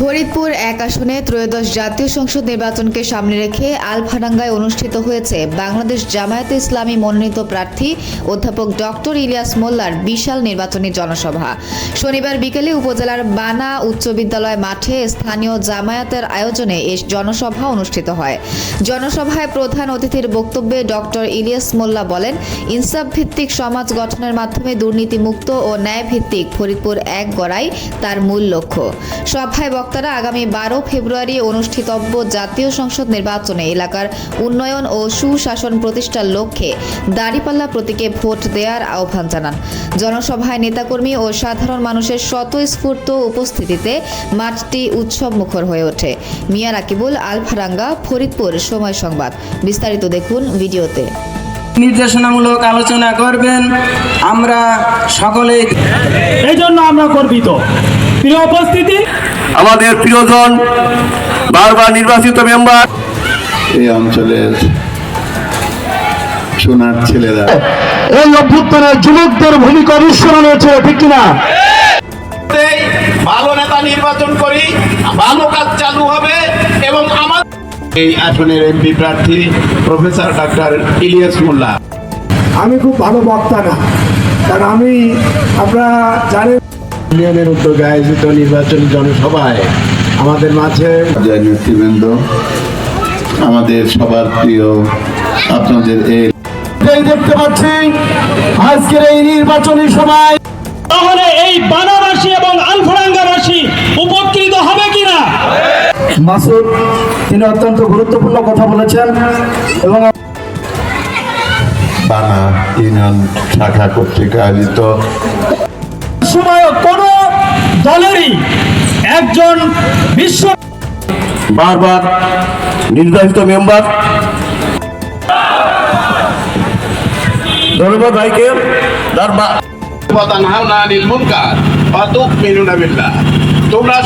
ফরিদপুর এক আসনে ত্রয়োদশ জাতীয় সংসদ নির্বাচনকে সামনে রেখে আলফাডাঙ্গায় অনুষ্ঠিত হয়েছে বাংলাদেশ জামায়াতে ইসলামী মনোনীত প্রার্থী অধ্যাপক ডক্টর ইলিয়াস মোল্লার বিশাল নির্বাচনী জনসভা। শনিবার বিকেলে উপজেলার বানা উচ্চ বিদ্যালয় মাঠে স্থানীয় জামায়াতের আয়োজনে এই জনসভা অনুষ্ঠিত হয়। জনসভায় প্রধান অতিথির বক্তব্যে ডক্টর ইলিয়াস মোল্লা বলেন, ইনসাফ ভিত্তিক সমাজ গঠনের মাধ্যমে দুর্নীতিমুক্ত ও ন্যায় ভিত্তিক ফরিদপুর এক গড়াই তার মূল লক্ষ্য। সভায় বক্তারা আগামী বারো ফেব্রুয়ারি অনুষ্ঠিতব্য জাতীয় সংসদ নির্বাচনে এলাকার উন্নয়ন ও সুশাসন প্রতিষ্ঠার লক্ষ্যে দাঁড়িপাল্লা প্রতীকে ভোট দেওয়ার আহ্বান জানান। জনসভায় নেতাকর্মী ও সাধারণ মানুষের স্বতঃস্ফূর্ত উপস্থিতিতে মাঠটি উৎসব মুখর হয়ে ওঠে। মিয়া রাকিবুল আলফারাঙ্গা, ফরিদপুর, সময় সংবাদ। বিস্তারিত দেখুন ভিডিওতে। নির্দেশনামূলক আলোচনা করবেন। আমরা সকলেই এই জন্য আমরা গর্বিত। প্রিয় উপস্থিতি আমাদের প্রিয়জন বারবার নির্বাচিত মেম্বার। এই অঞ্চলের সোনার ছেলেরা। এই অভ্যুত্থানের যুবকদের ভূমিকা অনুসরণ হয়েছে ঠিক কিনা? ভালো নেতা নির্বাচন করি ভালো কাজ চালু হবে এবং আমার এই আসনের এমপি প্রার্থী প্রফেসর ডাক্তার ইলিয়াস মোল্লা। আমি খুব ভালো বক্তা না। কারণ আমি আমরা জানি ইউনিয়নের উদ্যোগে আয়োজিত নির্বাচনী জনসভায় আমাদের মাঝে জয় নেতৃবৃন্দ আমাদের সবার প্রিয় আপনাদের এই দেখতে পাচ্ছি আজকের এই নির্বাচনী সময় তাহলে এই বানাবাসী এবং আলফরাঙ্গাবাসী উপকৃত হবে কিনা? মাসুদ তিনি অত্যন্ত গুরুত্বপূর্ণ কথা বলেছেন এবং বানা ইউনিয়ন শাখা কর্তৃক আয়োজিত। সময় কোন দলেরই একজন বিশ্ব বারবার নির্বাচিত মেম্বার। ধন্যবাদ ভাইকে। তার তোমরা